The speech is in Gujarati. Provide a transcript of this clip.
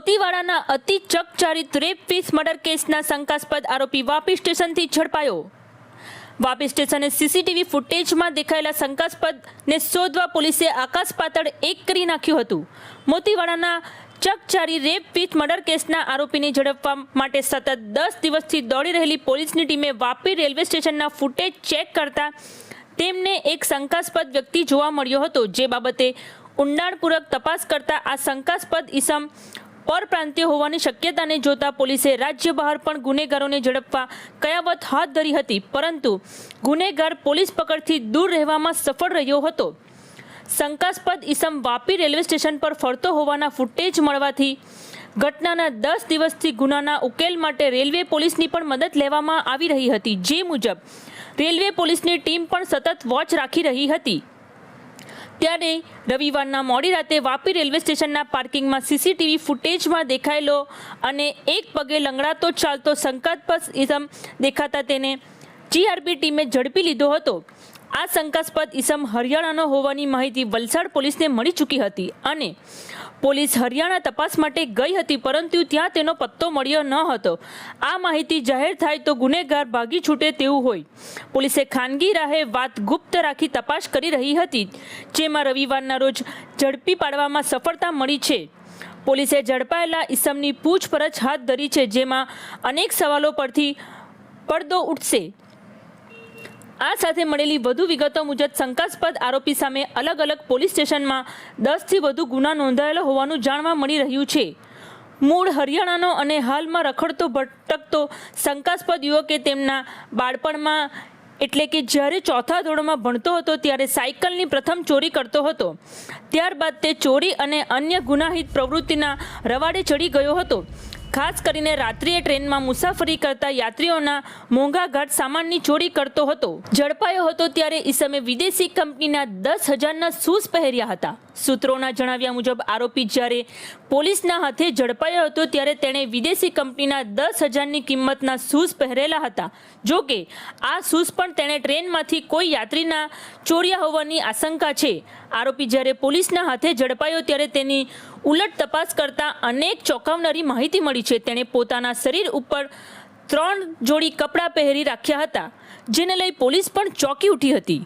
મોતીવાડાના અતિ ચકચારિત રેપ પીસ મર્ડર કેસના શંકાસ્પદ આરોપી વાપી સ્ટેશનથી ઝડપાયો. વાપી સ્ટેશને સીસીટીવી ફૂટેજમાં દેખાયેલા શંકાસ્પદને શોધવા પોલીસે આકાશ પાતળ એક કરી નાખ્યું હતું. મોતીવાડાના ચકચારી રેપ પીસ મર્ડર કેસના આરોપીને ઝડપવા માટે સતત દસ દિવસથી દોડી રહેલી પોલીસની ટીમે વાપી રેલવે સ્ટેશનના ફૂટેજ ચેક કરતા તેમને એક શંકાસ્પદ વ્યક્તિ જોવા મળ્યો હતો. જે બાબતે ઊંડાણપૂર્વક તપાસ કરતા આ શંકાસ્પદ ઈસમ પરપ્રાંતીય હોવાની શક્યતાને જોતા પોલીસે રાજ્ય બહાર પણ ગુનેગારોને ઝડપવા કયાવત હાથ ધરી હતી, પરંતુ ગુનેગાર પોલીસ પકડથી દૂર રહેવામાં સફળ રહ્યો હતો. શંકાસ્પદ ઈસમ વાપી રેલવે સ્ટેશન પર ફરતો હોવાના ફૂટેજ મળવાથી ઘટનાના દસ દિવસથી ગુનાના ઉકેલ માટે રેલવે પોલીસની પણ મદદ લેવામાં આવી રહી હતી. જે મુજબ, રેલવે પોલીસની ટીમ પણ સતત વોચ રાખી રહી હતી. ત્યારે રવિવારના મોડી રાતે વાપી રેલવે સ્ટેશનના પાર્કિંગમાં સીસીટીવી ફૂટેજમાં દેખાયેલો અને એક પગે લંગડાતો ચાલતો શંકાસ્પદ ઇસમ દેખાતા તેને જીઆરપી ટીમે ઝડપી લીધો હતો. આ શંકાસ્પદ ઇસમ હરિયાણાનો હોવાની માહિતી વલસાડ પોલીસને મળી ચૂકી હતી અને પોલીસ હરિયાણા તપાસ માટે ગઈ હતી, પરંતુ ત્યાં તેનો પત્તો મળ્યો ન હતો. આ માહિતી જાહેર થાય તો ગુનેગાર ભાગી છૂટે તેવું હોય. પોલીસે ખાનગી રાહે વાત ગુપ્ત રાખી તપાસ કરી રહી હતી, જેમાં રવિવારના રોજ ઝડપી પાડવામાં સફળતા મળી છે. પોલીસે ઝડપાયેલા ઈસમની પૂછપરછ હાથ ધરી છે, જેમાં અનેક સવાલો પરથી પડદો ઉઠશે. આ સાથે મળેલી વધુ વિગતો મુજબ શંકાસ્પદ આરોપી સામે અલગ અલગ પોલીસ સ્ટેશનમાં દસથી વધુ ગુના નોંધાયેલો હોવાનું જાણવા મળી રહ્યું છે. મૂળ હરિયાણાનો અને હાલમાં રખડતો, ભટકતો, શંકાસ્પદ યુવકે તેમના બાળપણમાં એટલે કે જ્યારે ચોથા ધોરણમાં ભણતો હતો ત્યારે સાયકલની પ્રથમ ચોરી કરતો હતો. ત્યારબાદ તે ચોરી અને અન્ય ગુનાહિત પ્રવૃત્તિના રવાડે ચડી ગયો હતો. ખાસ કરીને રાત્રિએ ટ્રેનમાં મુસાફરી કરતા યાત્રીઓના મોંઘા ઘાટ સામાનની ચોરી કરતો હતો. ઝડપાયો હતો ત્યારે ઈસમે વિદેશી કંપનીના દસ હજારના શૂઝ પહેર્યા હતા. સૂત્રોના જણાવ્યા મુજબ, આરોપી જ્યારે પોલીસના હાથે ઝડપાયો હતો, ત્યારે તેણે વિદેશી કંપનીના દસ હજારની કિંમતના શૂઝ પહેરેલા હતા. જો કે, આ શૂઝ પણ તેણે ટ્રેનમાંથી કોઈ યાત્રીના ચોર્યા હોવાની આશંકા છે. આરોપી જ્યારે પોલીસના હાથે ઝડપાયો, ત્યારે તેની ઉલટ તપાસ કરતા અનેક ચોંકાવનારી માહિતી મળી છે. તેણે પોતાના શરીર ઉપર ત્રણ જોડી કપડાં પહેરી રાખ્યા હતા, જેને લઈ પોલીસ પણ ચોંકી ઉઠી હતી.